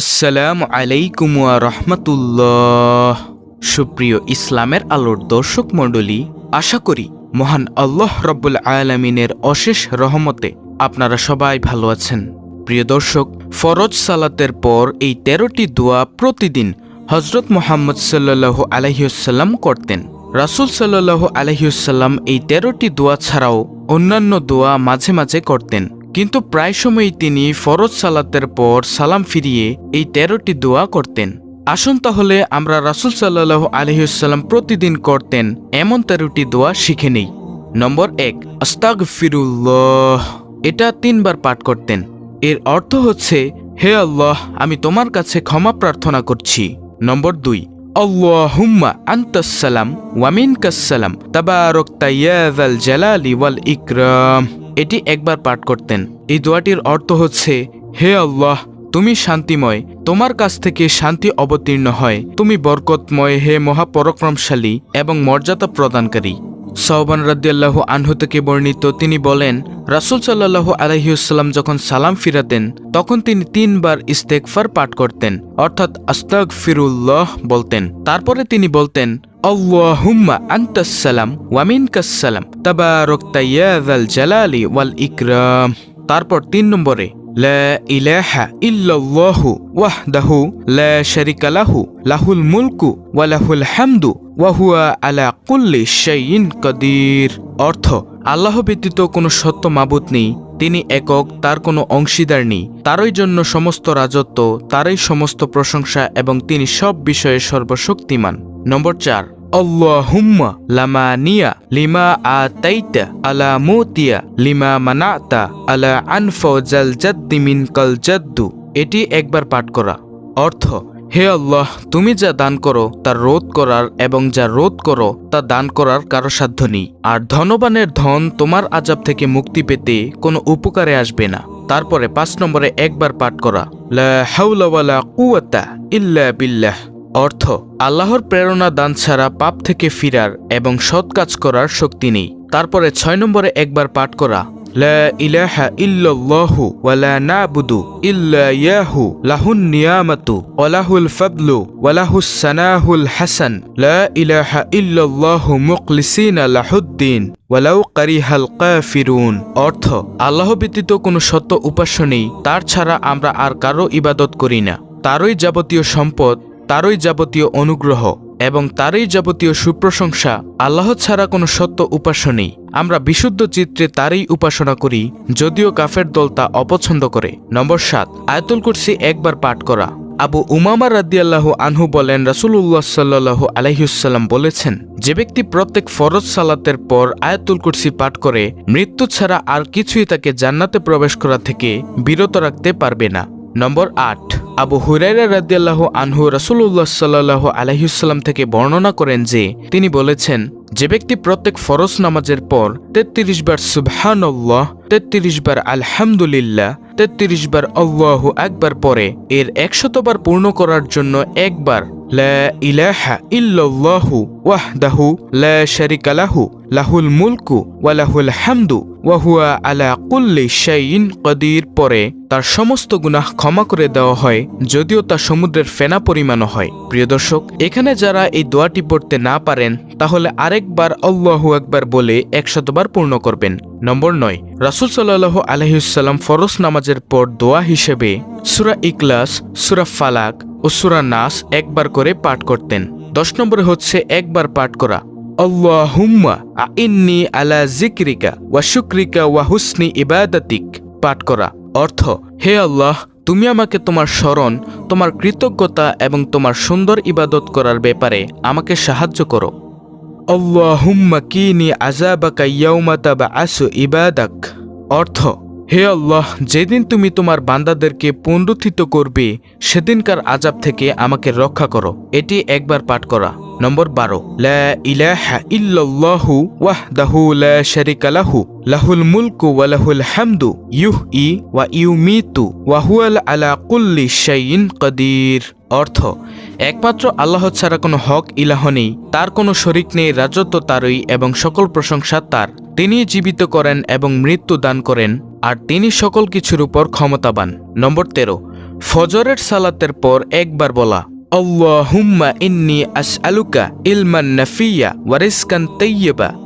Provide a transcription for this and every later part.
আসসালামু আলাইকুম রহমতুল্লাহ। সুপ্রিয় ইসলামের আলোর দর্শক মণ্ডলী, আশা করি মহান আল্লাহ রব্বুল আয়ালামিনের অশেষ রহমতে আপনারা সবাই ভালো আছেন। প্রিয় দর্শক, ফরজ সালাতের পর এই তেরোটি দোয়া প্রতিদিন হজরত মোহাম্মদ সাল্লাহ আলহিউসাল্লাম করতেন। রাসুল সাল্লাহ আলহিউসাল্লাম এই তেরোটি দোয়া ছাড়াও অন্যান্য দোয়া মাঝে মাঝে করতেন। কিন্তু প্রায় সময়ই তিনি ফরজ সালাতের পর সালাম ফিরিয়ে এই তেরোটি দোয়া করতেন। আসুন তাহলে আমরা রাসুল সাল্লাহ আলহিউসাল্লাম প্রতিদিন করতেন এমন তেরোটি দোয়া শিখে নেই। নম্বর এক আস্তাগ ফিরুল্লাহ এটা তিনবার পাঠ করতেন। এর অর্থ হচ্ছে, হে আল্লাহ, আমি তোমার কাছে ক্ষমা প্রার্থনা করছি। নম্বর দুই, আল্লাহুম্মা আন্তাসালাম ওয়ামিন কাসালাম তাবারক তাইয়াল জালালি ওয়াল ইকরাম। এটি একবার পাঠ করতেন। এই দোয়াটির অর্থ হচ্ছে, হে আল্লাহ, তুমি শান্তিময়, তোমার কাছ থেকে শান্তি অবতীর্ণ হয়। তুমি বরকতময়, হে মহাপরাক্রমশালী এবং মর্যাদা প্রদানকারী। সহবান রাদিয়াল্লাহু আনহু থেকে বর্ণিত তিনি বলেন, রাসুল সাল্লাহ আলহিউসাল্লাম যখন সালাম ফিরাতেন, তখন তিনি তিনবার ইস্তেকফার পাঠ করতেন, অর্থাৎ আস্তাক ফিরুল্লাহ বলতেন। তারপরে তিনি বলতেন আল্লাহুম্মা আন্তাসালাম ওয়ামিন কাসালাম তাবারক তাইয়াল জালালি ওয়াল ইকরাম তারপর তিন নম্বরে লা ইলাহা ইল্লাল্লাহু ওয়াহদাহু লা শারিকা লাহু লাহুল মুলকু ওয়া লাহুল হামদু ওয়া হুয়া আলা কুল্লি শাইইন কাদির অর্থ আল্লাহ ব্যতীত কোনো সত্য মাবুত নেই, তিনি একক, তার কোনো অংশীদার নেই, তারই জন্য সমস্ত রাজত্ব, তারই সমস্ত প্রশংসা এবং তিনি সব বিষয়ে সর্বশক্তিমান। নম্বর চার আল্লাহুম্মা লামা আলা মুতিয়া লিমা মানাতা আলা আনফজাল জাদ্দি মিন কাল জাদ্দু এটি একবার পাঠ করা অর্থ হে আল্লাহ তুমি যা দান করো তা রোধ করার এবং যা রোধ করো তা দান করার কারও সাধ্য নেই। আর ধনবানের ধন তোমার আজাব থেকে মুক্তি পেতে কোনো উপকারে আসবে না। তারপরে পাঁচ নম্বরে একবার পাঠ করা। লা ওয়ালা ইল্লা বিল্লাহ। অর্থ, আল্লাহর প্রেরণা দান ছাড়া পাপ থেকে ফিরার এবং সৎ কাজ করার শক্তি নেই। তারপরে ছয় নম্বরে একবার পাঠ করা ইলাহা ইল্লা ইয়াহু লাহুন সানাহুল হাসান। ইলাহা কারিহাল অর্থ, আল্লাহ ব্যতীত কোনো সত্য উপাস্য নেই, তার ছাড়া আমরা আর কারও ইবাদত করি না। তারই যাবতীয় সম্পদ তারই যাবতীয় অনুগ্রহ এবং তারই যাবতীয় সুপ্রশংসা আল্লাহ ছাড়া কোনো সত্য উপাস্য নেই। আমরা বিশুদ্ধ চিত্রে তারই উপাসনা করি, যদিও কাফের দল তা অপছন্দ করে। নম্বর সাত, আয়তুল কুরসি একবার পাঠ করা। আবু উমামা রাদিয়াল্লাহু আনহু বলেন, রাসূলুল্লাহ সাল্লাল্লাহু আলাইহিসাল্লাম বলেছেন, যে ব্যক্তি প্রত্যেক ফরজ সালাতের পর আয়াতুল কুরসি পাঠ করে, মৃত্যু ছাড়া আর কিছুই তাকে জান্নাতে প্রবেশ করা থেকে বিরত রাখতে পারবে না। নম্বর আট আবু হুরাইরা রাদিয়াল্লাহ আনহু রাসুল্লাহ সাল্লাহ আলহিউসাল্লাম থেকে বর্ণনা করেন যে, তিনি বলেছেন, যে ব্যক্তি প্রত্যেক ফরজ নামাজের পর তেত্রিশ বার সুবহানল্লাহ, তেত্রিশ বার আলহামদুলিল্লাহ, তেত্রিশ বার আল্লাহু একবার পরে এর একশতবার পূর্ণ করার জন্য একবার ইলাহা লাহুল ওয়া লাহুল আলা কুল্লি কদির, পরে তার সমস্ত গুনাহ ক্ষমা করে দেওয়া হয়, যদিও তা সমুদ্রের ফেনা পরিমাণও হয়। প্রিয় দর্শক, এখানে যারা এই দোয়াটি পড়তে না পারেন, তাহলে আরেকবার আল্লাহু একবার বলে একশতবার পূর্ণ করবেন। নম্বর নয়, রাসুল সাল্লাহ আলহিউসাল্লাম ফরজ নামাজের পর দোয়া হিসেবে সুরা ইকলাস সুরা ফালাক ও সুরা নাস একবার করে পাঠ করতেন। দশ নম্বরে হচ্ছে একবার পাঠ করা। আল্লাহুম্মা আইন্নি আলা জিক্রিকা ওয়া শুক্রিকা ওয়া হুসনি ইবাদাতিক পাঠ করা। অর্থ, হে আল্লাহ, তুমি আমাকে তোমার স্মরণ, তোমার কৃতজ্ঞতা এবং তোমার সুন্দর ইবাদত করার ব্যাপারে আমাকে সাহায্য করো। আল্লাহুম্মা কিনি আজাবাকা ইয়াউমা তাবাআসু ইবাদাক। অর্থ হে আল্লাহ, যেদিন তুমি তোমার বান্দাদেরকে পুনরুত্থিত করবে, সেদিনকার আজাব থেকে আমাকে রক্ষা করো। এটি একবার পাঠ করা। নম্বর বারো। ইল্লাল্লাহু ওয়াহদাহু লাহু, লাহুল মুলকু ওয়া লাহুল হামদু ইউহই ওয়া ইউমিতু, ওয়া হুয়াল আলা কুল্লি শাইইন কাদির। অর্থ, একমাত্র আল্লাহ ছাড়া কোনো হক ইলাহ নেই, তার কোনো শরিক নেই, রাজত্ব তারই এবং সকল প্রশংসা তার। তিনি জীবিত করেন এবং মৃত্যু দান করেন, আর তিনি সকল কিছুর উপর ক্ষমতাবান। নম্বর তেরো, ফজরের সালাতের পর একবার বলা, আল্লাহুম্মা ইন্নি ইলমান নাফিয়া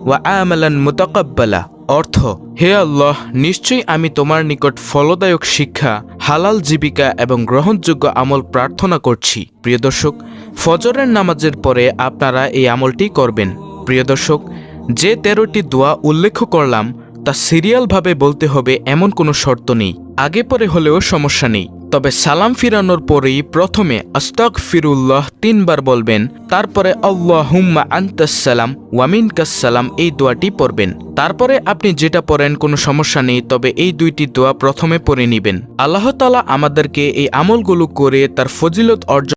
ওয়া আমালান মুতাকাব্বালা। অর্থ, হে আল্লাহ, নিশ্চয়ই আমি তোমার নিকট ফলদায়ক শিক্ষা, হালাল জীবিকা এবং গ্রহণযোগ্য আমল প্রার্থনা করছি। প্রিয় দর্শক, ফজরের নামাজের পরে আপনারা এই আমলটি করবেন। প্রিয় দর্শক, যে তেরোটি দোয়া উল্লেখ করলাম, তা সিরিয়ালভাবে বলতে হবে এমন কোনো শর্ত নেই। আগে পরে হলেও সমস্যা নেই। তবে সালাম ফিরানোর পরেই প্রথমে আস্তাক ফিরুল্লাহ তিনবার বলবেন, তারপরে আল্লাহ হুম্মা আন্তাসালাম ওয়ামিন কাসালাম এই দোয়াটি পড়বেন। তারপরে আপনি যেটা পড়েন কোনো সমস্যা নেই, তবে এই দুইটি দোয়া প্রথমে পড়ে নিবেন। আল্লাহতালা আমাদেরকে এই আমলগুলো করে তার ফজিলত অর্জন